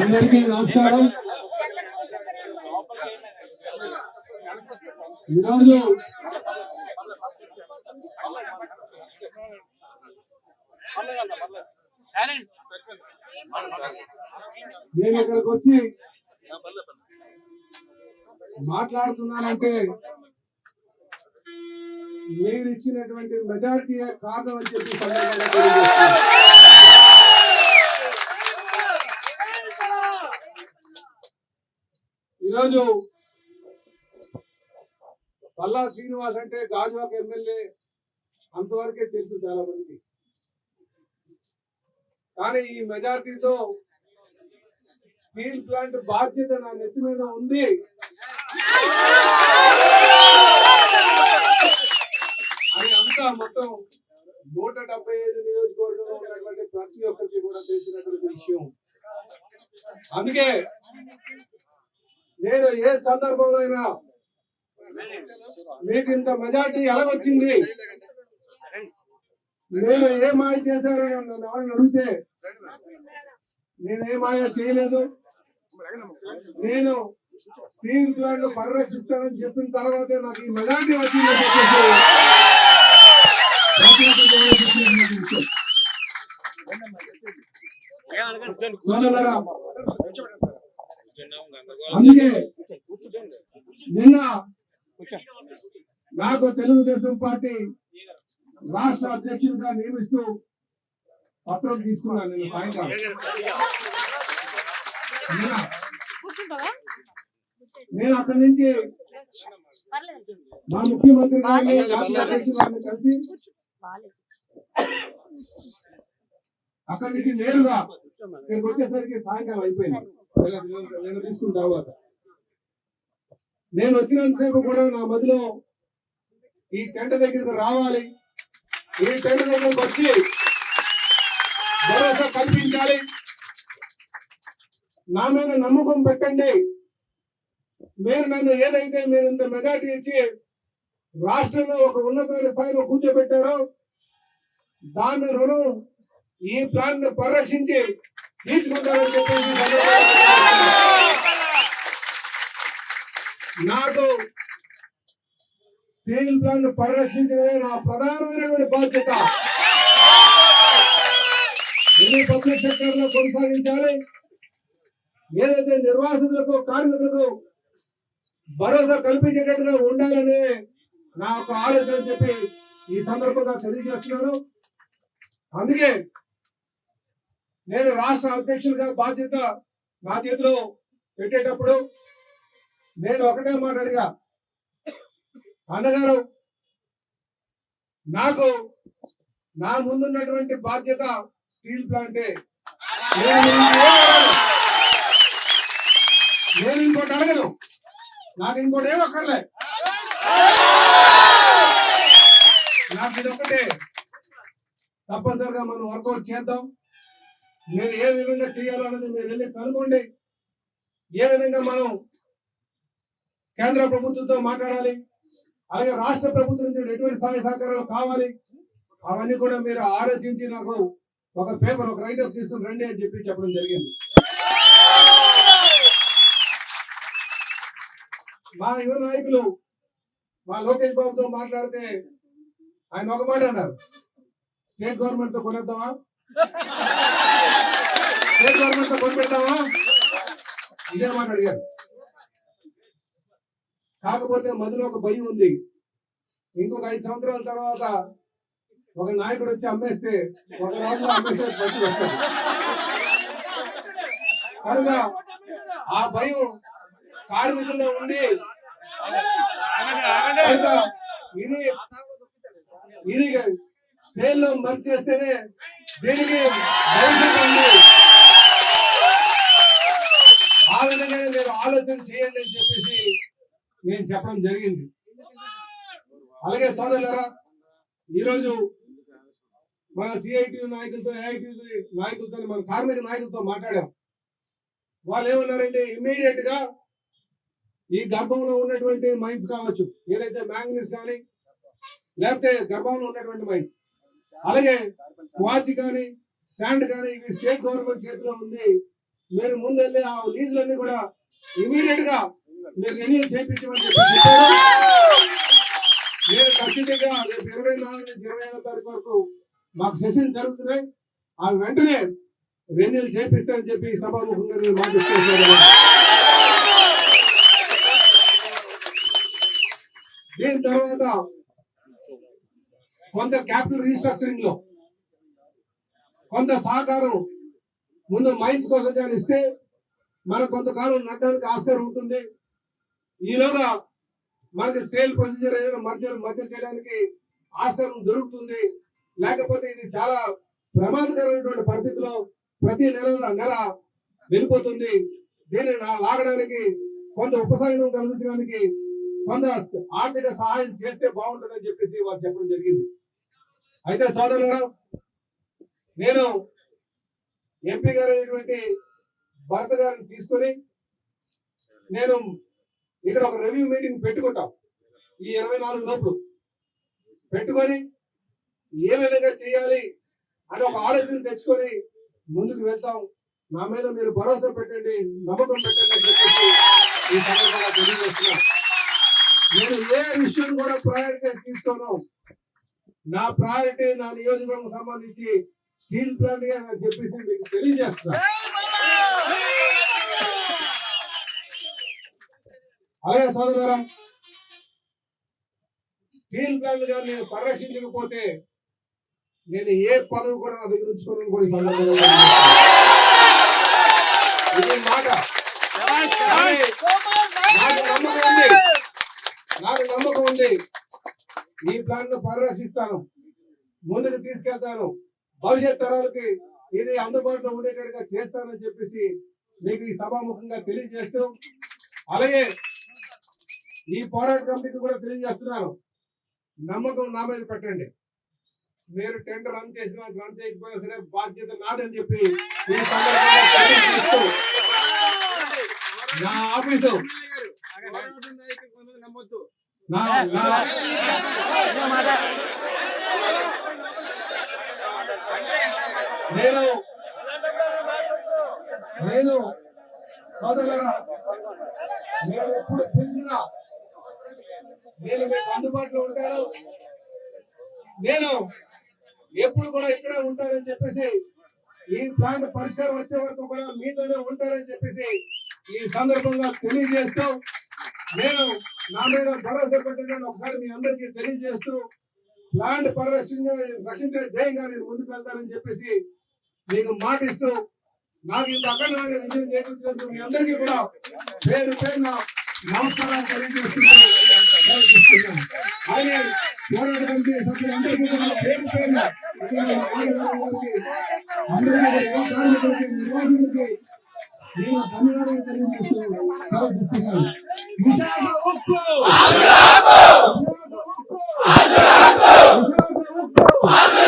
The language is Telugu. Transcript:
అందరికీ నమస్కారం. ఈరోజు నేను ఇక్కడికి వచ్చి మాట్లాడుతున్నానంటే మీరు ఇచ్చినటువంటి మెజారిటీ కారణం అని చెప్పి సందర్భంగా తెలియజేస్తున్నాను. ఈరోజు పల్లా శ్రీనివాస్ అంటే గాజువాక ఎమ్మెల్యే అంతవరకే తెలుసు చాలా మందికి. కానీ ఈ మెజార్టీతో స్టీల్ ప్లాంట్ బాధ్యత నా నెత్తి మీద ఉంది. అని అంతా మొత్తం నూట డెబ్బై ఐదు నియోజకవర్గంలో ఉన్నటువంటి ప్రతి ఒక్కరికి కూడా తెలిసినటువంటి విషయం. అందుకే నేను ఏ సందర్భంలో అయినా మీకు ఇంత మెజార్టీ ఎలాగొచ్చింది? నేను ఏ మాయ చేశారని నన్ను ఎవరైనా అడిగితే నేను ఏ మాయ చేయలేదు. నేను స్టీల్ ప్లాంట్ పరిరక్షిస్తానని చెప్పిన తర్వాతే నాకు ఈ మెజార్టీ విషయం. సోదరులారా, అందుకే నిన్న నాకు తెలుగుదేశం పార్టీ రాష్ట్ర అధ్యక్షుడిగా నియమిస్తూ పత్రం తీసుకున్నాను నేను సాయంకాలం నేను అక్కడి నుంచి మా ముఖ్యమంత్రి గారిని రాష్ట్ర అధ్యక్షుడు గారిని కలిసి అక్కడి నుంచి నేరుగా ఇక్కడికి వచ్చేసరికి సాయంకాలం అయిపోయింది. నేను- నేను- నేను తీసుకున్న తర్వాత. నేను వచ్చినంతసేపు కూడా నా మదిలో ఈ టెంట్ దగ్గరికి రావాలి. ఈ టెంట్ దగ్గరికి వచ్చి భరోసా కల్పించాలి. నా మీద నమ్మకం పెట్టండి. మీరు నన్ను ఏదైతే మీరు ఇంత మెజార్టీ ఇచ్చి రాష్ట్రంలో ఒక ఉన్నతమైన స్థాయిలో కూర్చోబెట్టారో దాని రుణం ఈ ప్లాన్ను పరిరక్షించి చెప్పేసి నాకు స్టీల్ ప్లాంట్ పరిరక్షించడమే నా ప్రధానమైనటువంటి బాధ్యత. ఇది పబ్లిక్ సెక్టర్లో కొనసాగించాలి. ఏదైతే నిర్వాసితులకు కార్మికులకు భరోసా కల్పించేటట్టుగా ఉండాలని నా ఒక ఆలోచన చెప్పి ఈ సందర్భంగా తెలియజేస్తున్నాను. అందుకే నేను రాష్ట్ర అధ్యక్షుడిగా బాధ్యత నా చేతిలో పెట్టేటప్పుడు నేను ఒకటే మాట్లాడిగా అన్నగారు నాకు నా ముందున్నటువంటి బాధ్యత స్టీల్ ప్లాంటే. నేను నేను ఇంకోటి అడగను. నాకు ఇంకోటి ఏం అక్కర్లే. నాకు ఇది తప్పనిసరిగా మనం వర్కౌట్ చేద్దాం. మీరు ఏ విధంగా చేయాలన్నది మీరు వెళ్ళి కనుగొండి. ఏ విధంగా మనం కేంద్ర ప్రభుత్వంతో మాట్లాడాలి? అలాగే రాష్ట్ర ప్రభుత్వం నుంచి ఎటువంటి సహాయ సహకారాలు కావాలి? అవన్నీ కూడా మీరు ఆలోచించి నాకు ఒక పేపర్ ఒక రైట్ అప్ తీసుకుని రండి అని చెప్పి చెప్పడం జరిగింది. మా యువ నాయకులు మా లోకేష్ బాబుతో మాట్లాడితే ఆయన ఒక మాట అన్నారు. స్టేట్ గవర్నమెంట్తో కొనేద్దామా? స్టేట్ పెడతావా? ఇదే మాట అడిగారు కాకపోతే మధ్యలో ఒక భయం ఉంది. ఇంకొక ఐదు సంవత్సరాల తర్వాత ఒక నాయకుడు వచ్చి అమ్మేస్తే ఒక రోజు అమ్మేసే పరిస్థితి వస్తుంది. కనుక ఆ భయం కార్మికుల్లో ఉండి ఇది ఇది సేల్ మర్చి చేస్తేనే దీనికి భవిష్యత్తు ఉంది? ఆలోచన చేయండి అని చెప్పేసి నేను చెప్పడం జరిగింది. అలాగే సోదరులరా ఈరోజు మన సిఐటి నాయకులతో ఏఐటి నాయకులతో మన కార్మిక నాయకులతో మాట్లాడాం. వాళ్ళు ఏమన్నారంటే ఇమ్మీడియట్గా ఈ గర్భంలో ఉన్నటువంటి మైన్స్ కావచ్చు ఏదైతే మ్యాంగనీస్ కానీ లేకపోతే గర్భంలో ఉన్నటువంటి మైన్స్ అలాగే వాచ్ కానీ శాండ్ కానీ ఇది స్టేట్ గవర్నమెంట్ చేతిలో ఉంది. మీరు ముందెళ్ళి ఆ లీజులన్నీ కూడా ఇమీడియట్గా మీరు రెన్యూ చేయించమని చెప్పి. నేను ఖచ్చితంగా రేపు ఇరవై నాలుగు నుంచి ఇరవై ఐదో తారీఖు వరకు మాకు సెషన్ జరుగుతున్నాయి. ఆ వెంటనే రెన్యూల్ చేపిస్తానని చెప్పి సభాముఖంగా నేను మాటిస్తున్నాను దీని తర్వాత కొంత క్యాపిటల్ రీస్ట్రక్చరింగ్లో కొంత సహకారం ముందు మైన్స్ కోసం కానీ ఇస్తే మనకు కొంతకాలం నడడానికి ఆస్కారం ఉంటుంది. ఈలోగా మనకి సేల్ ప్రొసీజర్ ఏదైనా మధ్య మధ్య చేయడానికి ఆస్కారం దొరుకుతుంది. లేకపోతే ఇది చాలా ప్రమాదకరమైనటువంటి పరిస్థితిలో ప్రతి నెల నెల వెళ్ళిపోతుంది. దీన్ని నా- లాగడానికి కొంత ఉపశమనం కలిగించడానికి కొంత ఆర్థిక సహాయం చేస్తే బాగుంటుందని చెప్పేసి వారు చెప్పడం జరిగింది. అయితే సోదరులారా నేను ఎంపీ గారు అయినటువంటి భరత్ గారిని తీసుకొని నేను ఇక్కడ ఒక రివ్యూ మీటింగ్ పెట్టుకుంటాం. ఈ ఇరవై నాలుగు లోపు. పెట్టుకొని ఏ విధంగా చేయాలి అని ఒక ఆలోచన తెచ్చుకొని ముందుకు వెళ్తాం. నా మీద మీరు భరోసా పెట్టండి నమ్మకం పెట్టండి అని చెప్పేసి ఈ సందర్భంగా తెలియజేస్తున్నా నేను ఏ విషయం కూడా ప్రయారిటీ తీసుకోను. నా ప్రయారిటీ నా నియోజకవర్గం సంబంధించి స్టీల్ ప్లాంట్గా చెప్పేసి మీకు తెలియజేస్తున్నా అలాగే సోదరులారా స్టీల్ ప్లాంట్ గారు నేను పరిరక్షించకపోతే నేను ఏ పదవి కూడా నా దగ్గర ఉంచుకోవడం కూడా ఇది మాట. నాకు నమ్మకం ఉంది. నాకు నమ్మకం ఉంది. ఈ ప్లాంట్ను పరిరక్షిస్తాను. ముందుకు తీసుకెళ్తాను. భవిష్యత్ తరాలకి ఇది అందుబాటులో ఉండేటట్టుగా చేస్తానని చెప్పేసి మీకు ఈ సభాముఖంగా తెలియజేస్తూ అలాగే ఈ పోరాట కమిటీకి కూడా తెలియజేస్తున్నాను నమ్మకం నా మీద పెట్టండి మీరు టెండర్ రన్ చేసినా రన్ చేయకపోయినా సరే బాధ్యత నాదని చెప్పి నా ఆఫీసు నా నా నేను నేను సోదరులారా నేను ఎప్పుడు పిలిచినా నేను మీకు అందుబాటులో ఉంటాను. నేను ఎప్పుడు కూడా ఇక్కడే ఉంటానని చెప్పేసి ఈ ప్లాంట్ పరిష్కారం వచ్చే వరకు కూడా మీతోనే ఉంటానని చెప్పేసి ఈ సందర్భంగా తెలియజేస్తూ నేను నా మీద భరోసా పెట్టడం ఒకసారి మీ అందరికీ తెలియజేస్తూ ప్లాంట్ పరిరక్షణ రక్షించే ధ్యేయంగా నేను ముందుకు వెళ్తానని చెప్పేసి మీకు మాట ఇస్తూ నాకు ఇంత అఖండమైన విజయం చేకూర్చినందుకు మీ అందరికీ కూడా పేరు పేరున నమస్కారాలు తెలియజేస్తున్నాను అలాగే పేరు తెలియజేస్తున్నాను ఉప్పు ఉప్పు